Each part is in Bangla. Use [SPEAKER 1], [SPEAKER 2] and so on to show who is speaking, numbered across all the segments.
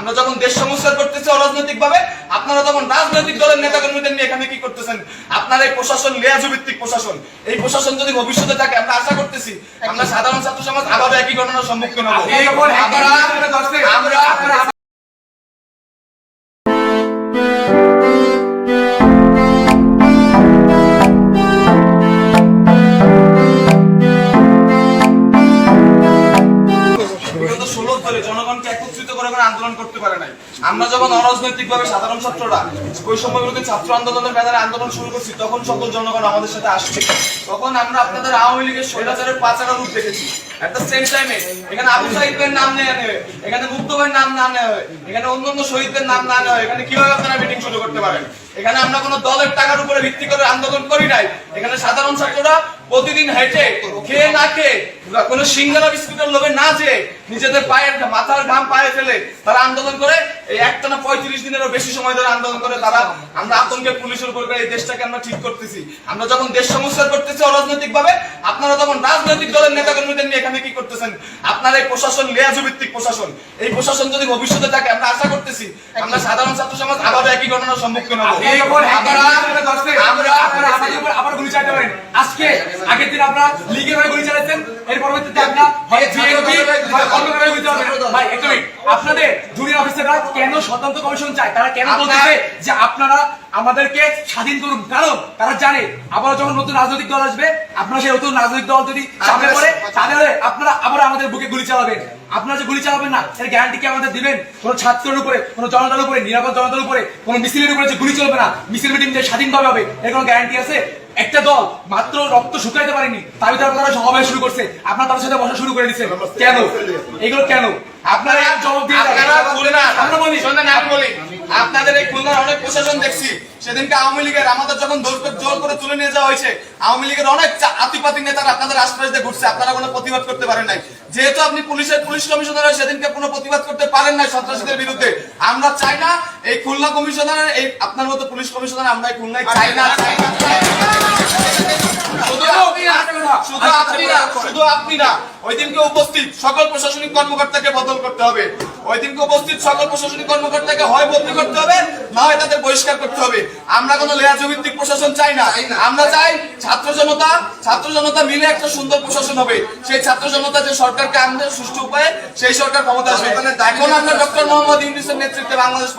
[SPEAKER 1] আমরা যখন দেশ সংস্কার করতেছি অরাজনৈতিক ভাবে আপনারা তখন রাজনৈতিক দলের নেতা কর্মীদের নিয়ে এখানে কি করতেছেন? আপনার এই প্রশাসন লেয়াজু ভিত্তিক প্রশাসন এই প্রশাসন যদি ভবিষ্যতে থাকে আমরা আশা করতেছি আমরা সাধারণ ছাত্র সমাজ আবার একই ঘটনার সম্মুখীন হব। আমরা করে আন্দোলন করতে পারে নাই। আমরা যখন অরাজনৈতিক ভাবে সাধারণ ছাত্ররা বৈষম্য বিরোধী ছাত্র আন্দোলনের ব্যানারে আন্দোলন শুরু করছি, তখন সকল জনগণ আমাদের সাথে আসছে। তখন আমরা আপনাদের আওয়ামী লীগের স্বৈরাচারের পাচারা রূপ দেখেছি। কীভাবে এখানে আমরা কোনো দলের টাকার উপরে ভিত্তি করে আন্দোলন করি নাই। এখানে সাধারণ ছাত্ররা প্রতিদিন হেঁটে, খেয়ে না খেয়ে, কোনো সিঙ্গারা বিস্কুটের লোভে না যে নিজেদের পায়ের মাথার ঘাম ফেলে তারা আন্দোলন করে এই একটানা পঁয়ত্রিশ দিনেরও বেশি সময় ধরে আন্দোলন করে তারা আমরা আতঙ্কে পুলিশের উপর এই দেশটাকে আমরা ঠিক করতেছি আমরা যখন দেশ সংস্কার করতেছি অরাজনৈতিক ভাবে আপনারা তখন রাজনৈতিক দলের নেতা কর্মীদের নিয়ে এখানে কি করতেছেন আপনার এই প্রশাসন লেয়াজু ভিত্তিক প্রশাসন এই প্রশাসন যদি ভবিষ্যতে থাকে আমরা আশা করতেছি আমরা সাধারণ ছাত্র সমাজ আবার একই ঘটনার সম্মুখীন হব
[SPEAKER 2] আবার গুলি চালাতে পারেন। আজকে আগের দিন আপনারা লীগের হয়ে গুলি চালাচ্ছেন এর পরবর্তীতে আপনারা হয় বিএনপি হয় অন্য কারও গুলি চালাবেন ভাই একটা আপনাদের জুনিয়র অফিসাররা কেন স্বতন্ত্র কমিশন চায়? তারা কেন বলতেছে যে আপনারা আমাদেরকে স্বাধীন করুন? কারণ তারা জানে আবার যখন নতুন রাজনৈতিক দল আসবে আপনারা সেই নতুন রাজনৈতিক দল যদি চাপে পড়ে তাহলে আপনারা আবার আমাদের বুকে গুলি চালাবেন। আপনারা যে গুলি চালাবেন না এর গ্যারান্টি কি আমাদের দিবেন? কোন ছাত্রের উপরে কোন জনতার উপরে নিরাপদ জনতার উপরে কোন মিছিলের উপরে যে গুলি চলবে না মিছিল মিটিং যে স্বাধীনভাবে হবে এর কোনো গ্যারান্টি আছে? একটা দল মাত্র রক্ত শুকাইতে পারেনি তার ভিতরে আপনারা সমাবেশ শুরু করছে। আপনারা তাদের সাথে বসা শুরু করে দিচ্ছেন কেন? এগুলো কেন? আপনারা জবাব দিয়ে
[SPEAKER 1] আপনারা খুলনা
[SPEAKER 2] আমরা বলি
[SPEAKER 1] শোনেন আমি বলি। আপনাদের এই খুলনার অনেক প্রশাসন দেখছি। সেদিনকে আওয়ামী লীগের আমাদের যখন জোর করে- তুলে নিয়ে যাওয়া হয়েছে আওয়ামী লীগের অনেক আতিপাতি নেতারা আপনাদের আশপাশ ঘুরছে। আপনারা কোনো প্রতিবাদ করতে পারেন নাই। যেহেতু আপনি পুলিশের পুলিশ কমিশনার সেদিনকে কোনো প্রতিবাদ করতে পারেন নাই সন্ত্রাসীদের বিরুদ্ধে। আমরা চাই না এই খুলনা কমিশনারের এই আপনার মতো পুলিশ কমিশনার আমরা এই খুলনায় চাই চাই না, চাই না। শুধু আপনি না, শুধু আপনি না, আপনি না। ওই দিনকে উপস্থিত সকল প্রশাসনিক কর্মকর্তাকে বদল করতে হবে। ওই দিনকে উপস্থিত সকল প্রশাসনিক কর্মকর্তাকে হয় বদলি করতে হবে না হয় তাদের বহিষ্কার করতে হবে। আমরা কোনো লেয়াজু ভিত্তিক প্রশাসন চাই না। আমরা চাই ছাত্র জনতা ছাত্র জনতা মিলে একটা সুন্দর প্রশাসন হবে। সেই ছাত্র জনতা যে সরকারকে সুষ্ঠু উপায়ে সেই সরকার ক্ষমতা আসবে। এখন আমরা ডক্টর মোহাম্মদ ইউনিসের নেতৃত্বে বাংলাদেশ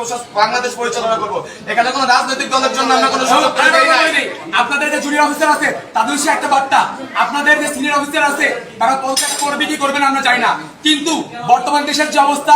[SPEAKER 1] বাংলাদেশ পরিচালনা করব। এখানে কোনো রাজনৈতিক দলের জন্য আমরা কোনো সুযোগ
[SPEAKER 2] আপনাদের যে জুনিয়র অফিসার আছে তাদের সে একটা বার্তা। আপনাদের যে সিনিয়র অফিসার আছে তারা পদত্যাগ করবে কি করবে না আমরা জানি না। কিন্তু বর্তমান দেশের যে অবস্থা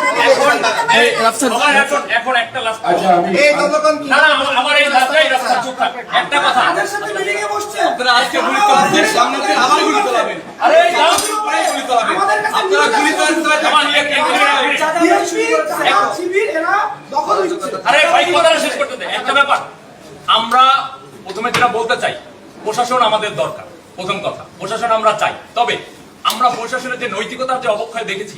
[SPEAKER 3] এখন এখন একটা লাস্ট
[SPEAKER 4] এই জনগণ
[SPEAKER 3] না না আমার- আমার এই লাস্টটাই রাস্তা চুপ থাক। একটা কথা।
[SPEAKER 1] আপনারা আজকে গুলি চালাবেন সামনে থেকে আবার গুলি চালাবেন।
[SPEAKER 3] আরে এই
[SPEAKER 1] গুলি চালাবেন আপনারা গুলি চালাতে
[SPEAKER 3] আমার কে আরে ভাই কথাটা শেষ করতে দে। একটা ব্যাপার। আমরা প্রথমে যেটা বলতে চাই প্রশাসন আমাদের দরকার। প্রথম কথা প্রশাসন আমরা চাই। তবে আমরা প্রশাসনের যে নৈতিকতার যে অবক্ষয় দেখেছি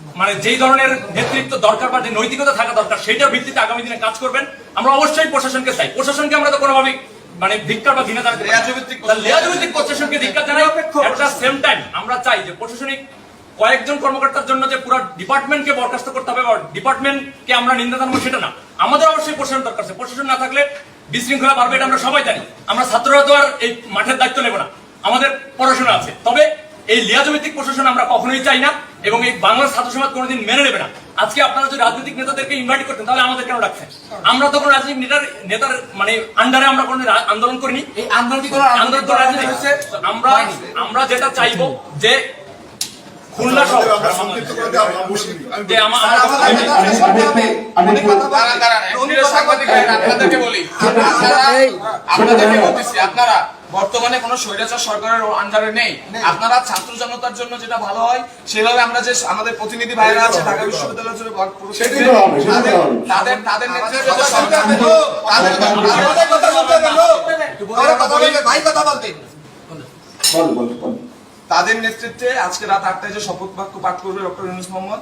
[SPEAKER 3] মানে যেই ধরনের নেতৃত্ব দরকার বা যে নৈতিকতা থাকা দরকার সেটার ভিত্তিতে আগামী দিনে কাজ করবেন। আমরা অবশ্যই প্রশাসনকে চাই। প্রশাসনকে আমরা তো কোনোভাবেই মানে ধিক্কার বা ঘৃণা জানাতে
[SPEAKER 1] লেয়াজভিত্তিক
[SPEAKER 3] প্রশাসনকে ধিক্কার জানাই। দ্য সেম টাইম আমরা চাই যে প্রশাসনিক কয়েকজন কর্মকর্তার জন্য যে পুরো ডিপার্টমেন্টকে বরখাস্ত করতে হবে বা ডিপার্টমেন্টকে আমরা নিন্দা জানাব সেটা না। আমাদের অবশ্যই প্রশাসন দরকার আছে। প্রশাসন না থাকলে বিশৃঙ্খলা বাড়বে এটা আমরা সবাই জানি। আমরা ছাত্ররা তো আর এই মাঠের দায়িত্ব নেব না। আমাদের পড়াশোনা আছে। তবে এই লিয়াজভিত্তিক প্রশাসন আমরা কখনোই চাই না। এবং এই বাংলার ছাত্র সমাজ কোনোদিন মেনে নেবে না। আজকে আপনারা যদি রাজনৈতিক নেতাদেরকে ইনভাইট করতেন তাহলে আমাদের কেন রাখছেন আমরা তো কোনো রাজনৈতিক নেতার নেতার মানে আন্ডারে আমরা কোনো আন্দোলন করিনি।
[SPEAKER 2] এই আন্দোলন
[SPEAKER 3] আন্দোলন? আমরা আমরা যেটা চাইব যে খুলনা আমরা
[SPEAKER 1] আপনাদেরকে বলি। আপনারা আপনাদেরকে বলতেছি আপনারা বর্তমানে কোন স্বৈরাচার সরকারের আন্ডারে নেই। আপনারা ছাত্র জনতার জন্য যেটা ভালো হয় সেভাবে আমরা যে আমাদের প্রতিনিধি ভাইরা আছে ঢাকা বিশ্ববিদ্যালয়ের জন্য
[SPEAKER 5] সেটাই তো হবে, সেটাই তো হবে।
[SPEAKER 1] তাদের তাদের নেতৃত্বে সরকার তাদের নেতৃত্বে আজকে রাত আটটায় যে শপথ বাক্য পাঠ করবে ডক্টর ইউনুস মোহাম্মদ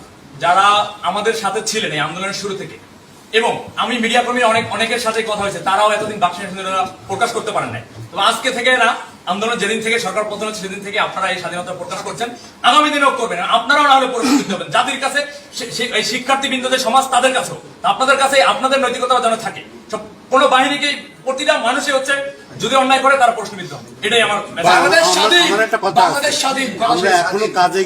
[SPEAKER 3] যারা আমাদের সাথে ছিলেন এই আন্দোলনের শুরু থেকে। এবং আমি মিডিয়া কর্মী অনেক অনেকের সাথে কথা হয়েছে তারাও এতদিন বাক্সের প্রকাশ করতে পারেন নাই। তো আজকে থেকে না আন্দোলন যেদিন থেকে সরকার পতন হচ্ছে সেদিন থেকে আপনারা এই স্বাধীনতা প্রকাশ করছেন। আগামী দিনেও করবেন আপনারাও না হলে পরিস্থিতি হবেন। জাতির কাছে এই শিক্ষার্থী বিন্দুদের সমাজ তাদের কাছেও আপনাদের কাছে আপনাদের নৈতিকতা যেন থাকে। সব কোনো বাহিনীকে প্রতিটা মানুষই হচ্ছে যদি অন্যায় করে তারা প্রশ্নবিদ্ধ হবে। এটাই আমার
[SPEAKER 2] বাংলাদেশ স্বাধীন
[SPEAKER 6] আমার একটা কথা আছে।
[SPEAKER 2] বাংলাদেশ স্বাধীন।
[SPEAKER 6] এখনও কাজে